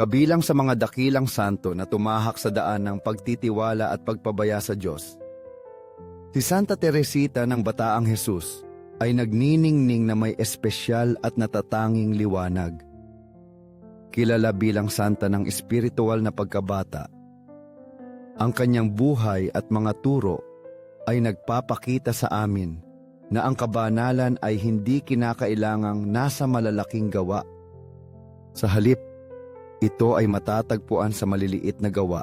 Kabilang sa mga dakilang santo na tumahak sa daan ng pagtitiwala at pagpabaya sa Diyos. Si Santa Teresita ng Bataang Jesus ay nagniningning na may espesyal at natatanging liwanag. Kilala bilang santa ng espiritual na pagkabata. Ang kanyang buhay at mga turo ay nagpapakita sa amin na ang kabanalan ay hindi kinakailangang nasa malalaking gawa. Sa halip, ito ay matatagpuan sa maliliit na gawa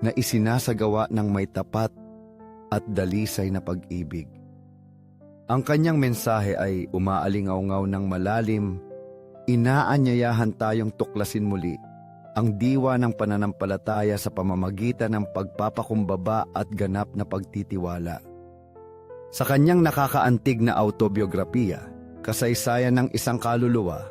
na isinasagawa ng may tapat at dalisay na pag-ibig. Ang kanyang mensahe ay umaalingaw-ngaw ng malalim, inaanyayahan tayong tuklasin muli ang diwa ng pananampalataya sa pamamagitan ng pagpapakumbaba at ganap na pagtitiwala. Sa kanyang nakakaantig na autobiografiya, kasaysayan ng isang kaluluwa,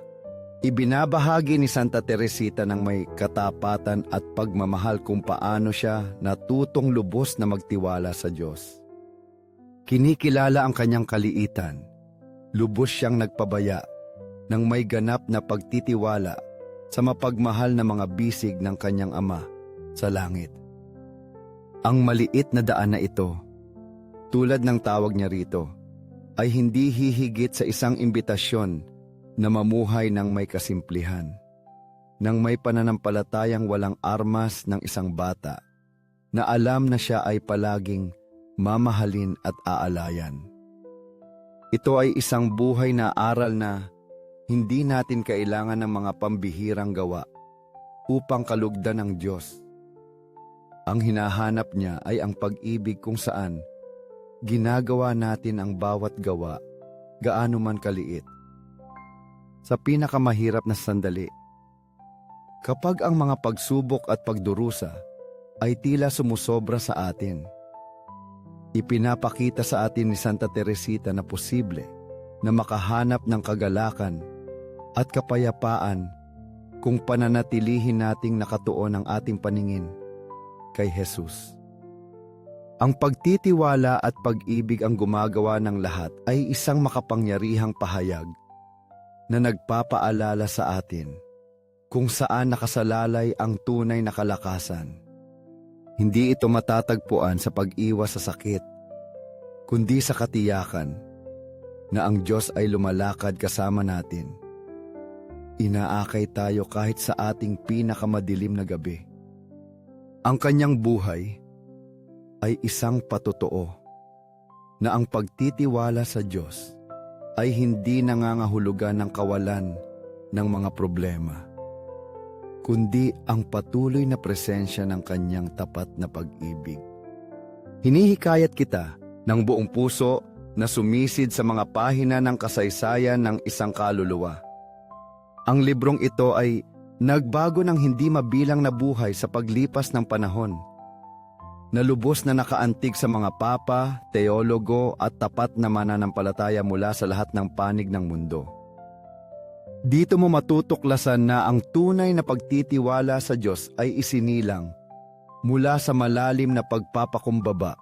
ibinabahagi ni Santa Teresita ng may katapatan at pagmamahal kung paano siya natutong lubos na magtiwala sa Diyos. Kinikilala ang kanyang kaliitan, lubos siyang nagpabaya ng may ganap na pagtitiwala sa mapagmahal na mga bisig ng kanyang ama sa langit. Ang maliit na daan na ito, tulad ng tawag niya rito, ay hindi hihigit sa isang imbitasyon na mamuhay ng may kasimplihan, ng may pananampalatayang walang armas ng isang bata, na alam na siya ay palaging mamahalin at aalayan. Ito ay isang buhay na aral na hindi natin kailangan ng mga pambihirang gawa upang kalugdan ng Diyos. Ang hinahanap niya ay ang pag-ibig kung saan ginagawa natin ang bawat gawa gaano man kaliit. Sa pinakamahirap na sandali, kapag ang mga pagsubok at pagdurusa ay tila sumusobra sa atin, ipinapakita sa atin ni Santa Teresita na posible na makahanap ng kagalakan at kapayapaan kung pananatilihin nating nakatuon ang ating paningin kay Jesus. Ang pagtitiwala at pag-ibig ang gumagawa ng lahat ay isang makapangyarihang pahayag na nagpapaalala sa atin kung saan nakasalalay ang tunay na kalakasan. Hindi ito matatagpuan sa pag-iwas sa sakit, kundi sa katiyakan na ang Diyos ay lumalakad kasama natin inaakay tayo kahit sa ating pinakamadilim na gabi. Ang kanyang buhay ay isang patotoo na ang pagtitiwala sa Diyos ay hindi nangangahulugan ng kawalan ng mga problema, kundi ang patuloy na presensya ng kanyang tapat na pag-ibig. Hinihikayat kita ng buong puso na sumisid sa mga pahina ng kasaysayan ng isang kaluluwa ang librong ito ay nagbago ng hindi mabilang na buhay sa paglipas ng panahon. Nalubos na nakaantig sa mga papa, teologo at tapat na mananampalataya mula sa lahat ng panig ng mundo. Dito mo matutuklasan na ang tunay na pagtitiwala sa Diyos ay isinilang mula sa malalim na pagpapakumbaba.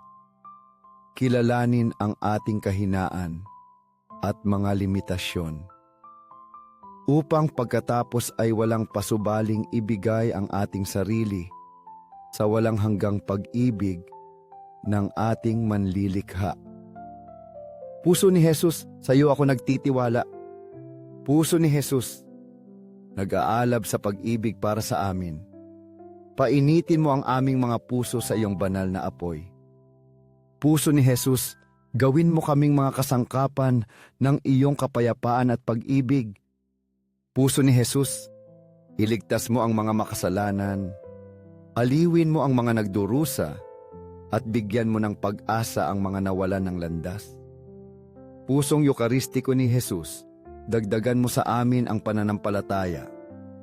Kilalanin ang ating kahinaan at mga limitasyon upang pagkatapos ay walang pasubaling ibigay ang ating sarili sa walang hanggang pag-ibig ng ating manlilikha. Puso ni Jesus, sa iyo ako nagtitiwala. Puso ni Jesus, nag-aalab sa pag-ibig para sa amin. Painitin mo ang aming mga puso sa iyong banal na apoy. Puso ni Jesus, gawin mo kaming mga kasangkapan ng iyong kapayapaan at pag-ibig Puso ni Jesus, iligtas mo ang mga makasalanan, aliwin mo ang mga nagdurusa, at bigyan mo ng pag-asa ang mga nawalan ng landas. Pusong Eukaristiko ni Jesus, dagdagan mo sa amin ang pananampalataya,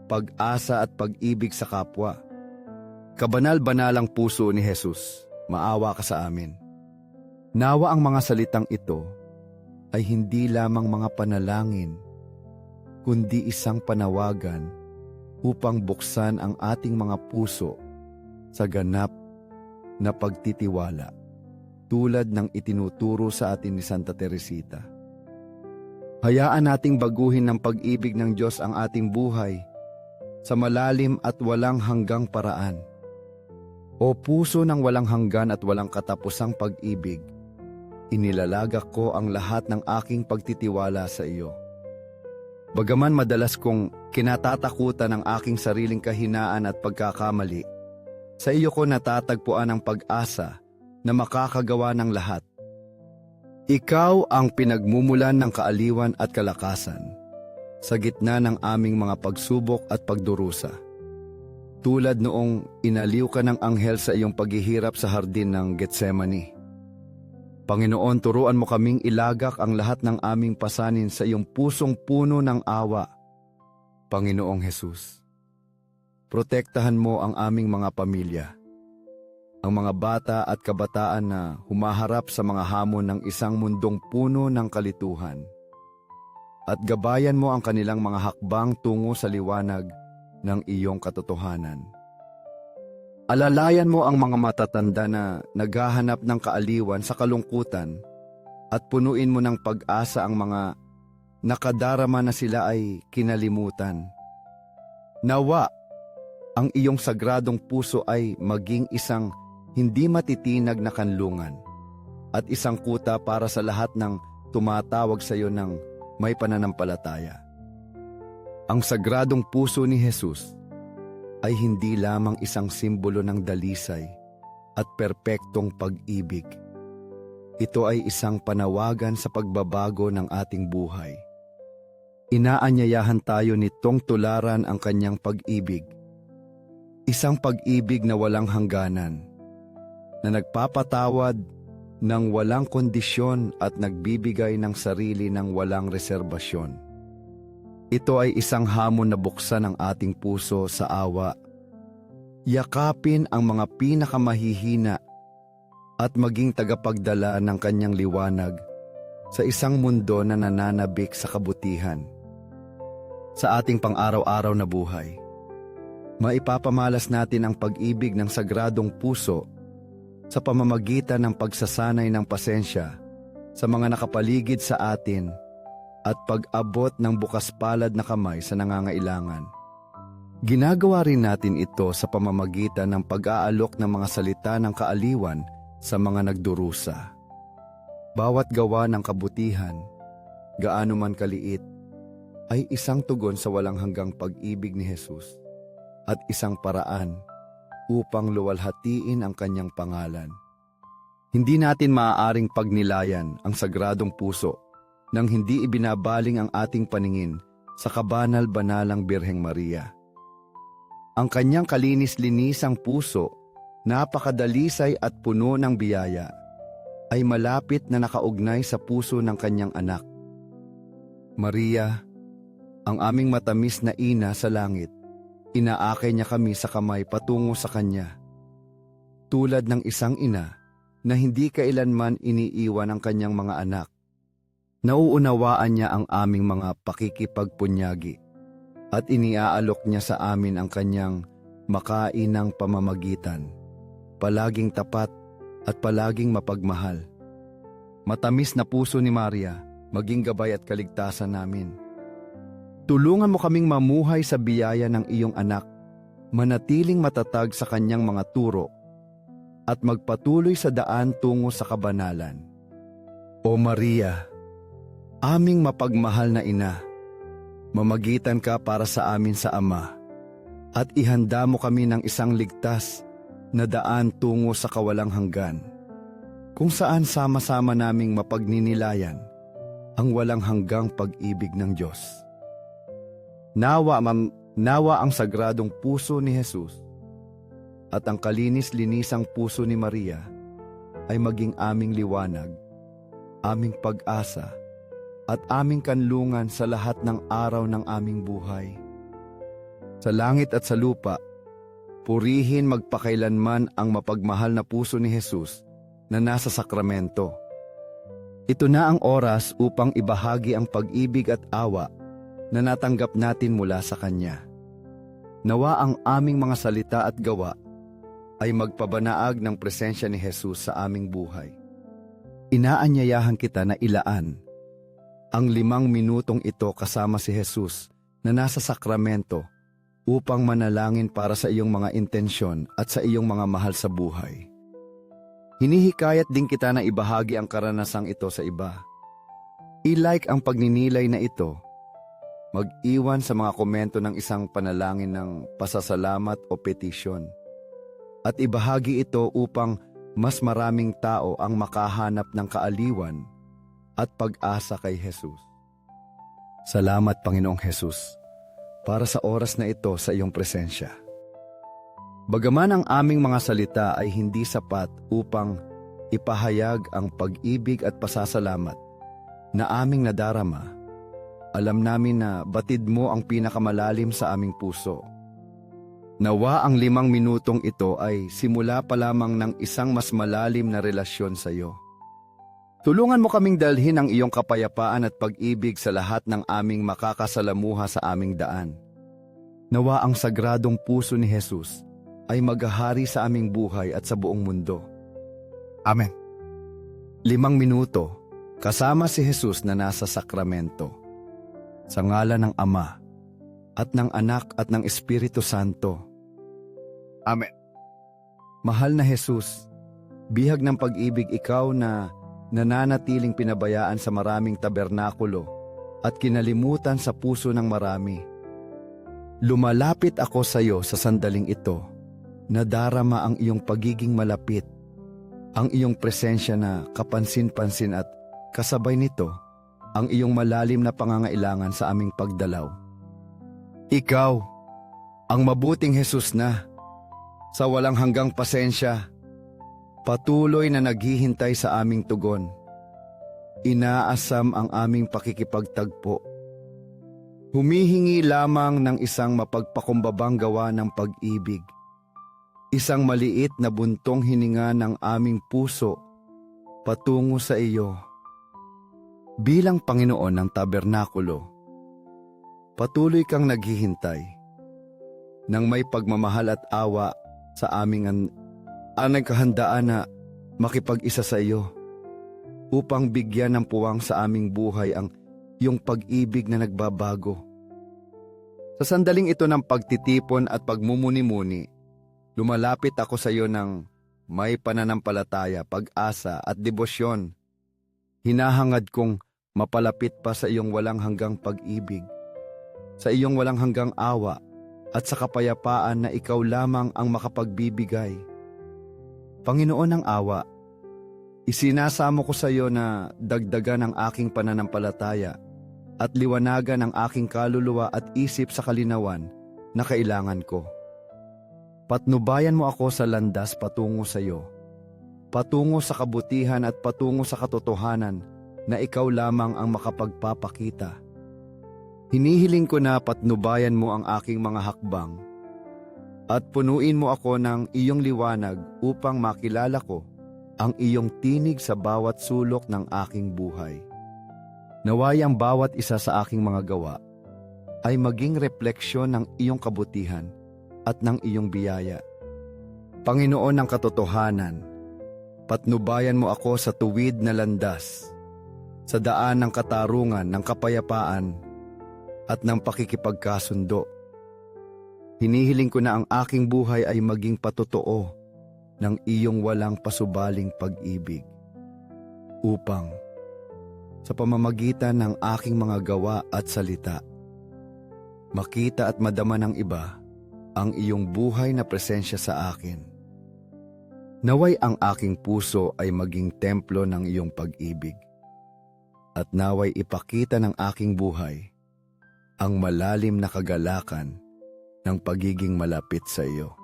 pag-asa at pag-ibig sa kapwa. Kabanal-banalang puso ni Jesus, maawa ka sa amin. Nawa ang mga salitang ito ay hindi lamang mga panalangin, kundi isang panawagan upang buksan ang ating mga puso sa ganap na pagtitiwala tulad ng itinuturo sa atin ni Santa Teresita. Hayaan nating baguhin ng pag-ibig ng Diyos ang ating buhay sa malalim at walang hanggang paraan. O puso ng walang hanggan at walang katapusang pag-ibig, inilalagak ko ang lahat ng aking pagtitiwala sa iyo. Bagaman madalas kong kinatatakutan ang aking sariling kahinaan at pagkakamali, sa iyo ko natatagpuan ang pag-asa na makakagawa ng lahat. Ikaw ang pinagmumulan ng kaaliwan at kalakasan sa gitna ng aming mga pagsubok at pagdurusa. Tulad noong inaliw ka ng anghel sa iyong paghihirap sa hardin ng Getsemani. Panginoon, turuan mo kaming ilagak ang lahat ng aming pasanin sa iyong pusong puno ng awa. Panginoong Hesus, protektahan mo ang aming mga pamilya, ang mga bata at kabataan na humaharap sa mga hamon ng isang mundong puno ng kalituhan. At gabayan mo ang kanilang mga hakbang tungo sa liwanag ng iyong katotohanan. Alalayan mo ang mga matatanda na naghahanap ng kaaliwan sa kalungkutan at punuin mo ng pag-asa ang mga nakadarama na sila ay kinalimutan. Nawa, ang iyong sagradong puso ay maging isang hindi matitinag na kanlungan at isang kuta para sa lahat ng tumatawag sa iyo ng may pananampalataya. Ang sagradong puso ni Jesus ay hindi lamang isang simbolo ng dalisay at perpektong pag-ibig. Ito ay isang panawagan sa pagbabago ng ating buhay. Inaanyayahan tayo nitong tularan ang kanyang pag-ibig. Isang pag-ibig na walang hangganan, na nagpapatawad ng walang kondisyon at nagbibigay ng sarili ng walang reserbasyon. Ito ay isang hamon na buksan ang ating puso sa awa. Yakapin ang mga pinakamahihina at maging tagapagdala ng kanyang liwanag sa isang mundo na nananabik sa kabutihan. Sa ating pang-araw-araw na buhay, maipapamalas natin ang pag-ibig ng sagradong puso sa pamamagitan ng pagsasanay ng pasensya sa mga nakapaligid sa atin at pag-abot ng bukas palad na kamay sa nangangailangan. Ginagawa rin natin ito sa pamamagitan ng pag-aalok ng mga salita ng kaaliwan sa mga nagdurusa. Bawat gawa ng kabutihan, gaano man kaliit, ay isang tugon sa walang hanggang pag-ibig ni Jesus at isang paraan upang luwalhatiin ang kanyang pangalan. Hindi natin maaaring pagnilayan ang sagradong puso nang hindi ibinabaling ang ating paningin sa kabanal-banalang Birheng Maria. Ang kanyang kalinis-linisang puso, napakadalisay at puno ng biyaya, ay malapit na nakaugnay sa puso ng kanyang anak. Maria, ang aming matamis na ina sa langit, inaakay niya kami sa kamay patungo sa kanya. Tulad ng isang ina na hindi kailanman iniiwan ang kanyang mga anak, Nauunawaan niya ang aming mga pakikipagpunyagi at iniaalok niya sa amin ang kanyang makainang pamamagitan, palaging tapat at palaging mapagmahal. Matamis na puso ni Maria, maging gabay at kaligtasan namin. Tulungan mo kaming mamuhay sa biyaya ng iyong anak, manatiling matatag sa kanyang mga turo, at magpatuloy sa daan tungo sa kabanalan. O Maria, Aming mapagmahal na ina, mamagitan ka para sa amin sa Ama, at ihanda mo kami ng isang ligtas na daan tungo sa kawalang hanggan, kung saan sama-sama naming mapagninilayan ang walang hanggang pag-ibig ng Diyos. Nawa, mam, nawa ang sagradong puso ni Jesus at ang kalinis-linisang puso ni Maria ay maging aming liwanag, aming pag-asa, at aming kanlungan sa lahat ng araw ng aming buhay. Sa langit at sa lupa, purihin magpakailanman ang mapagmahal na puso ni Jesus na nasa sakramento. Ito na ang oras upang ibahagi ang pag-ibig at awa na natanggap natin mula sa Kanya. Nawa ang aming mga salita at gawa ay magpabanaag ng presensya ni Jesus sa aming buhay. Inaanyayahan kita na ilaan ang limang minutong ito kasama si Jesus na nasa sakramento upang manalangin para sa iyong mga intensyon at sa iyong mga mahal sa buhay. Hinihikayat din kita na ibahagi ang karanasang ito sa iba. I-like ang pagninilay na ito. Mag-iwan sa mga komento ng isang panalangin ng pasasalamat o petisyon. At ibahagi ito upang mas maraming tao ang makahanap ng kaaliwan at pag-asa kay Jesus. Salamat Panginoong Jesus para sa oras na ito sa iyong presensya. Bagaman ang aming mga salita ay hindi sapat upang ipahayag ang pag-ibig at pasasalamat na aming nadarama, alam namin na batid mo ang pinakamalalim sa aming puso. Nawa ang limang minutong ito ay simula pa lamang ng isang mas malalim na relasyon sa iyo. Tulungan mo kaming dalhin ang iyong kapayapaan at pag-ibig sa lahat ng aming makakasalamuha sa aming daan. Nawa ang sagradong puso ni Jesus ay maghahari sa aming buhay at sa buong mundo. Amen. Limang minuto, kasama si Jesus na nasa sakramento. Sa ngalan ng Ama, at ng Anak at ng Espiritu Santo. Amen. Mahal na Jesus, bihag ng pag-ibig ikaw na nananatiling pinabayaan sa maraming tabernakulo at kinalimutan sa puso ng marami. Lumalapit ako sa iyo sa sandaling ito, nadarama ang iyong pagiging malapit, ang iyong presensya na kapansin-pansin at kasabay nito, ang iyong malalim na pangangailangan sa aming pagdalaw. Ikaw, ang mabuting Jesus na, sa walang hanggang pasensya, patuloy na naghihintay sa aming tugon. Inaasam ang aming pakikipagtagpo. Humihingi lamang ng isang mapagpakumbabang gawa ng pag-ibig. Isang maliit na buntong hininga ng aming puso patungo sa iyo. Bilang Panginoon ng tabernakulo, patuloy kang naghihintay nang may pagmamahal at awa sa aming an ang nagkahandaan na makipag-isa sa iyo upang bigyan ng puwang sa aming buhay ang iyong pag-ibig na nagbabago. Sa sandaling ito ng pagtitipon at pagmumuni-muni, lumalapit ako sa iyo ng may pananampalataya, pag-asa at debosyon. Hinahangad kong mapalapit pa sa iyong walang hanggang pag-ibig, sa iyong walang hanggang awa at sa kapayapaan na ikaw lamang ang makapagbibigay. Panginoon ng awa, isinasamo ko sa iyo na dagdagan ang aking pananampalataya at liwanagan ang aking kaluluwa at isip sa kalinawan na kailangan ko. Patnubayan mo ako sa landas patungo sa iyo, patungo sa kabutihan at patungo sa katotohanan na ikaw lamang ang makapagpapakita. Hinihiling ko na patnubayan mo ang aking mga hakbang at punuin mo ako ng iyong liwanag upang makilala ko ang iyong tinig sa bawat sulok ng aking buhay. Naway ang bawat isa sa aking mga gawa ay maging refleksyon ng iyong kabutihan at ng iyong biyaya. Panginoon ng katotohanan, patnubayan mo ako sa tuwid na landas, sa daan ng katarungan, ng kapayapaan, at ng pakikipagkasundo. Hinihiling ko na ang aking buhay ay maging patotoo ng iyong walang pasubaling pag-ibig. Upang, sa pamamagitan ng aking mga gawa at salita, makita at madama ng iba ang iyong buhay na presensya sa akin. Naway ang aking puso ay maging templo ng iyong pag-ibig. At naway ipakita ng aking buhay ang malalim na kagalakan ng pagiging malapit sa iyo.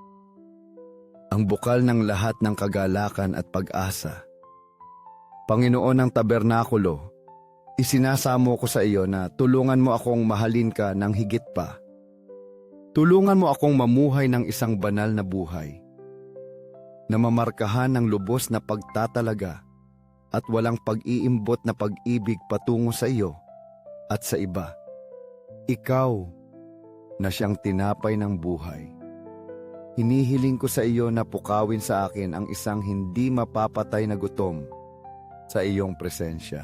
Ang bukal ng lahat ng kagalakan at pag-asa. Panginoon ng tabernakulo, isinasamo ko sa iyo na tulungan mo akong mahalin ka ng higit pa. Tulungan mo akong mamuhay ng isang banal na buhay na mamarkahan ng lubos na pagtatalaga at walang pag-iimbot na pag-ibig patungo sa iyo at sa iba. Ikaw na siyang tinapay ng buhay. Hinihiling ko sa iyo na pukawin sa akin ang isang hindi mapapatay na gutom sa iyong presensya.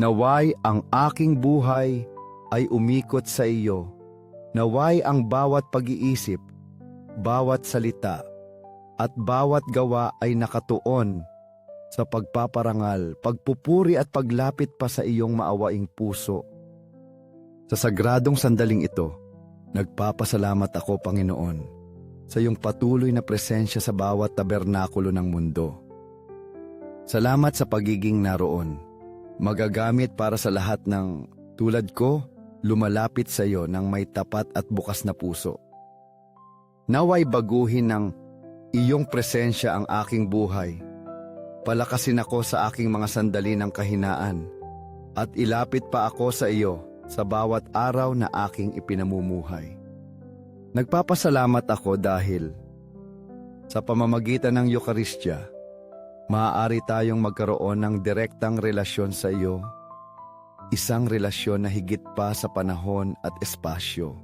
Naway ang aking buhay ay umikot sa iyo Naway ang bawat pag-iisip, bawat salita, at bawat gawa ay nakatuon sa pagpaparangal, pagpupuri at paglapit pa sa iyong maawaing puso. Sa sagradong sandaling ito, nagpapasalamat ako, Panginoon, sa iyong patuloy na presensya sa bawat tabernakulo ng mundo. Salamat sa pagiging naroon, magagamit para sa lahat ng tulad ko, lumalapit sa iyo ng may tapat at bukas na puso. Naway baguhin ng iyong presensya ang aking buhay. Palakasin ako sa aking mga sandali ng kahinaan at ilapit pa ako sa iyo sa bawat araw na aking ipinamumuhay. Nagpapasalamat ako dahil sa pamamagitan ng Eukaristya, maaari tayong magkaroon ng direktang relasyon sa iyo, isang relasyon na higit pa sa panahon at espasyo.